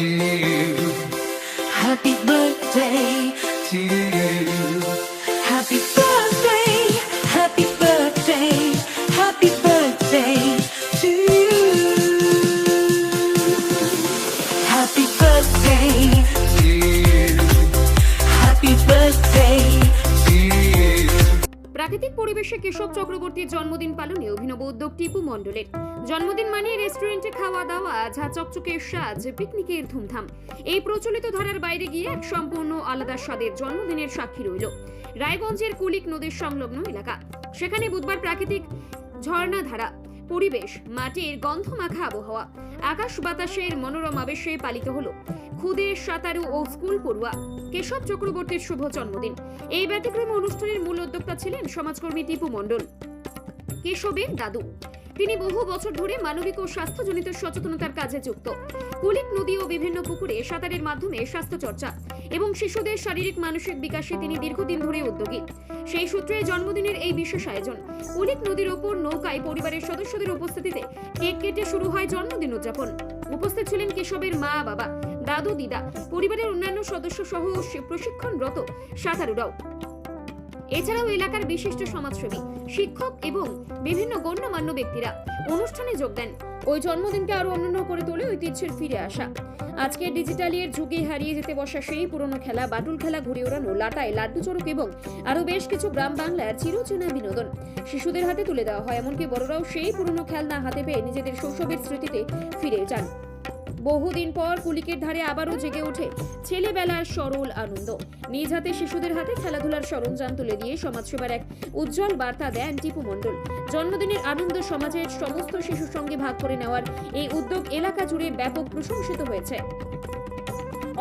me. প্রাকৃতিক পরিবেশে কেশব চক্রবর্তীর জন্মদিন পালনে অভিনব উদ্যোগ টিপু মণ্ডলের। জন্মদিন মানে রেস্টুরেন্টে খাওয়া দাওয়া, ঝা চকচকের সাজ, পিকনিকের ধুমধাম। এই প্রচলিত ধারার বাইরে গিয়ে এক সম্পূর্ণ আলাদা স্বাদের জন্মদিনের সাক্ষী রইল রায়গঞ্জের কুলিক নদীর সংলগ্ন এলাকা। সেখানে বুধবার প্রাকৃতিক ঝর্ণা ধারা পরিবেশ, মাটির গন্ধমাখা আবহাওয়া। আকাশ বাতাসের মনোরম আবেশে পালিত হলো। খুদে, সাঁতারু ও স্কুল পড়ুয়া। কেশব চক্রবর্তীর শুভ জন্মদিন। এই ব্যতিক্রম অনুষ্ঠানের মূল উদ্যোক্তা ছিলেন সমাজকর্মী টিপু মণ্ডল। কেশবের দাদু। তিনি বহু বছর ধরে মানবিক ও স্বাস্থ্যজনিত সচেতনতার কাজে যুক্ত। কুলিক নদী ও বিভিন্ন পুকুরে সাঁতারের মাধ্যমে স্বাস্থ্য চর্চা এবং শিশুদের শারীরিক মানসিক বিকাশে তিনি দীর্ঘদিন ধরে উদ্যোগী। সেই সূত্রে জন্মদিনের এই বিশেষ আয়োজন। কুলিক নদীর ওপর নৌকায় পরিবারের সদস্যদের উপস্থিতিতে কেক কেটে শুরু হয় জন্মদিন উদযাপন। উপস্থিত ছিলেন কেশবের মা, বাবা, দাদু, দিদা, পরিবারের অন্যান্য সদস্য সহ প্রশিক্ষণরত সাঁতারুরাও। এছাড়াও এলাকার বিশিষ্ট সমাজসেবী, শিক্ষক এবং বিভিন্ন গণ্যমান্য ব্যক্তিরা অনুষ্ঠানে যোগ দেন। ওই জন্মদিনকে আরও অন্যান্য করে তোলে ঐতিহ্যের ফিরে আসা। আজকে ডিজিটাল ডিজিটালের যুগে হারিয়ে যেতে বসা সেই পুরনো খেলা বাটুল খেলা ঘুরে ওড়ানো, লাটায় লাড্ডু চড়ক এবং আরও বেশ কিছু গ্রাম বাংলার চিরচেনা বিনোদন। শিশুদের হাতে তুলে দেওয়া হয়, এমনকি বড়রাও সেই পুরনো খেলনা হাতে পেয়ে নিজেদের শৈশবের স্মৃতিতে ফিরে যান। বহুদিন পর কুলিকের ধারে আবারও জেগে ওঠে ছেলেবেলার সরল আনন্দ। নিজ হাতে শিশুদের হাতে খেলাধুলার সরঞ্জাম তুলে দিয়ে সমাজসেবার এক উজ্জ্বল বার্তা দেন টিপু মণ্ডল। জন্মদিনের আনন্দ সমাজের সমস্ত শিশুর সঙ্গে ভাগ করে নেওয়ার এই উদ্যোগ এলাকা জুড়ে ব্যাপক প্রশংসিত হয়েছে।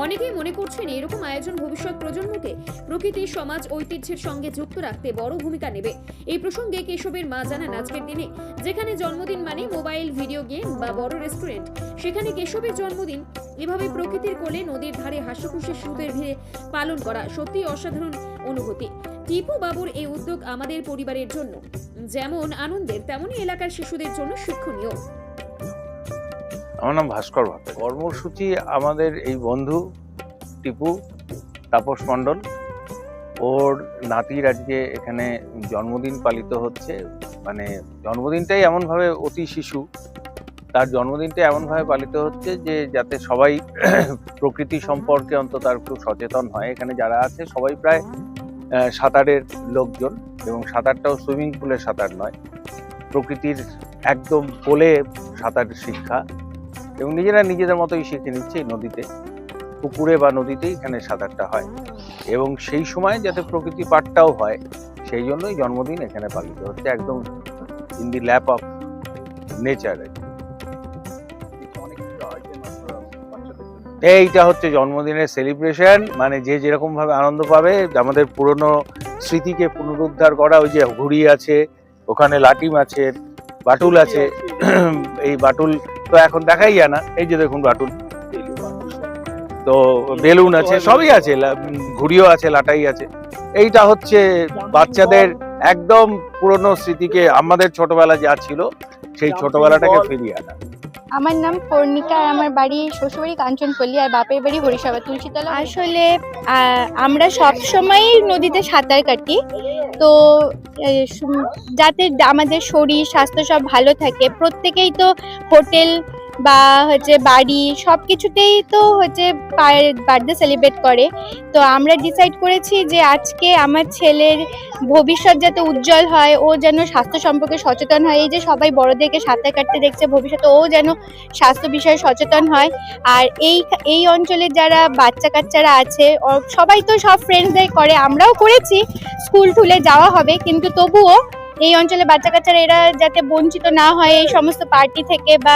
অনেকেই মনে করছেন এরকম আয়োজন ভবিষ্যৎ প্রজন্মকে প্রকৃতি, সমাজ, ঐতিহ্যের সঙ্গে যুক্ত রাখতে বড় ভূমিকা নেবে। এই প্রসঙ্গে কেশবের মা জানান, আজকের দিনে যেখানে জন্মদিন মানে মোবাইল, ভিডিও গেম বা বড় রেস্টুরেন্ট, সেখানে কেশবের জন্মদিন। এভাবে প্রকৃতির কোলে নদীর ধারে হাস্যখুশি শিশুদের ভিড়ে পালন করা সত্যি অসাধারণ অনুভূতি। টিপু বাবুর এই উদ্যোগ আমাদের পরিবারের জন্য। যেমন আনন্দের, তেমনই এলাকার শিশুদের জন্য শিক্ষণীয়। আমার নাম ভাস্কর ভাতা কর্মসূচি আমাদের এই বন্ধু টিপু তাপস মণ্ডল। ওর নাতির আজকে এখানে জন্মদিন পালিত হচ্ছে। মানে জন্মদিনটাই এমনভাবে অতি শিশু। তার জন্মদিনটা এমনভাবে পালিত হচ্ছে যে, যাতে সবাই প্রকৃতি সম্পর্কে অন্তত আর একটু সচেতন হয়। এখানে যারা আছে, সবাই প্রায় সাঁতারের লোকজন এবং সাঁতারটাও সুইমিং পুলের সাঁতার নয়। প্রকৃতির একদম কোলে সাঁতার শিক্ষা। এবং নিজেরা নিজেদের মতোই শিখে নিচ্ছে নদীতে, পুকুরে বা নদীতেই এখানে সাঁতারটা হয়। এবং সেই সময় যাতে প্রকৃতি পাঠটাও হয়, সেই জন্যই জন্মদিন এখানে পালিত হচ্ছে, একদম in the lap of nature এইটা হচ্ছে জন্মদিনের সেলিব্রেশন মানে যে যেরকম ভাবে আনন্দ পাবে, আমাদের পুরনো স্মৃতিকে পুনরুদ্ধার করা, ওই যে ঘুড়ি আছে, ওখানে লাঠি আছে, বাটুল আছে, এই বাটুল তো এখন দেখাই যায় না। এই যে দেখুন বাটুল তো বেলুন আছে সবই আছে ঘুড়িও আছে লাটাই আছে। এইটা হচ্ছে বাচ্চাদের একদম পুরনো স্মৃতিকে আমাদের ছোটবেলা যা ছিল সেই ছোটবেলাটাকে ফিরিয়ে আনা। আমার নাম পর্ণিকা আর আমার বাড়ি শ্বশুরবাড়ি কাঞ্চনপল্লী আর বাপের বাড়ি হরিসভা তুলসীতলা আসলে আহ, আমরা সব সময় নদীতে সাঁতার কাটি। তো যাতে আমাদের শরীর স্বাস্থ্য সব ভালো থাকে। প্রত্যেকেই তো হোটেল বা হচ্ছে বাড়ি সব কিছুতেই তো হচ্ছে বার্থডে সেলিব্রেট করে। তো আমরা ডিসাইড করেছি যে আজকে আমার ছেলের ভবিষ্যৎ যাতে উজ্জ্বল হয়, ও যেন স্বাস্থ্য সম্পর্কে সচেতন হয়। এই যে সবাই বড়দেরকে সাঁতার কাটতে দেখছে, ভবিষ্যতে ও যেন স্বাস্থ্য বিষয়ে সচেতন হয়। আর এই এই অঞ্চলের যারা বাচ্চা কাচ্চারা আছে সবাই তো সব ফ্রেন্ডসদের করে। আমরাও করেছি। স্কুল টুলে যাওয়া হবে, কিন্তু তবুও এই অঞ্চলে বাচ্চা কাচ্চারা এরা যাতে বঞ্চিত না হয় এই সমস্ত পার্টি থেকে বা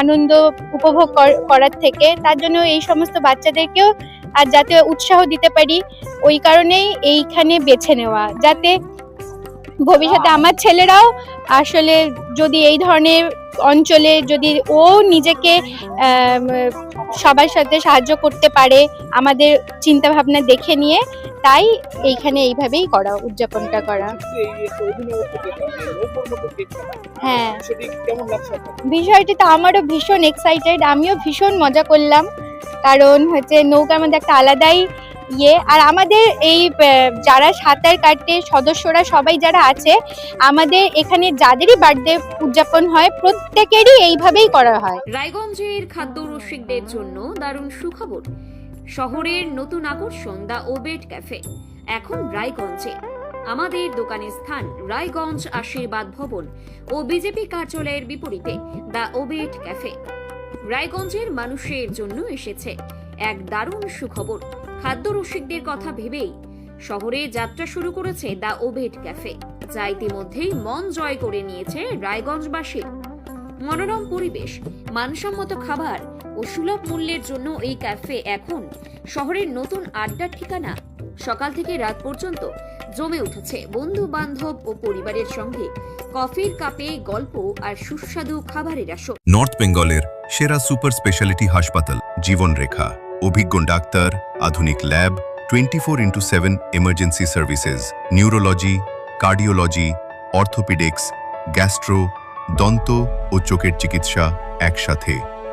আনন্দ উপভোগ কর- করার থেকে, তার জন্য এই সমস্ত বাচ্চাদেরকেও আর যাতে উৎসাহ দিতে পারি, ওই কারণেই এইখানে বেছে নেওয়া। যাতে ভবিষ্যতে আমার ছেলেরাও আসলে যদি এই ধরনের অঞ্চলে যদি ও নিজেকে সবার সাথে সাহায্য করতে পারে, আমাদের চিন্তা ভাবনা দেখে নিয়ে তাই এইখানে এইভাবেই করা, উদযাপনটা করা। হ্যাঁ। বিষয়টি তো আমারও ভীষণ এক্সাইটেড আমিও ভীষণ মজা করলাম। কারণ হচ্ছে নৌকার মধ্যে একটা আলাদাই ইয়ে। আর আমাদের এই যারা সাঁতার কাটে সদস্যরা সবাই যারা আছে, আমাদের এখানে যাদেরই বার্থডে উদযাপন হয়, প্রত্যেকেরই এইভাবেই করা হয়। রায়গঞ্জের খাদ্য রসিকদের জন্য দারুণ সুখবর। শহরের নতুন আকর্ষণ দ্য ওবেট ক্যাফে, এখন রায়গঞ্জে। আমাদের দোকানের স্থান রায়গঞ্জ আশীর্বাদ ভবন ও বিজেপি কার্যালয়ের বিপরীতে দ্য ওবেট ক্যাফে। রায়গঞ্জের মানুষের জন্য এসেছে এক দারুণ সুখবর। খাদ্য রসিকদের কথা ভেবেই শহরে যাত্রা শুরু করেছে দ্য ওবেট ক্যাফে, যা ইতিমধ্যেই মন জয় করে নিয়েছে রায়গঞ্জবাসীর মনোরম পরিবেশ, মানসম্মত খাবার ও সুলভ মূল্যের জন্য এই ক্যাফে এখন শহরের নতুন আড্ডার ঠিকানা। সকাল থেকে রাত পর্যন্ত জমে উঠেছে বন্ধু বান্ধব ও পরিবারের সঙ্গে কফির কাপে গল্প আর সুস্বাদু খাবারের আসর। নর্থ বেঙ্গলের সেরা সুপার স্পেশালিটি হাসপাতাল, জীবনরেখা। অভিজ্ঞ ডাক্তার, আধুনিক lab, twenty four into seven emergency services neurology cardiology orthopaedics gastro দন্ত ও চোখের চিকিৎসা একসাথে।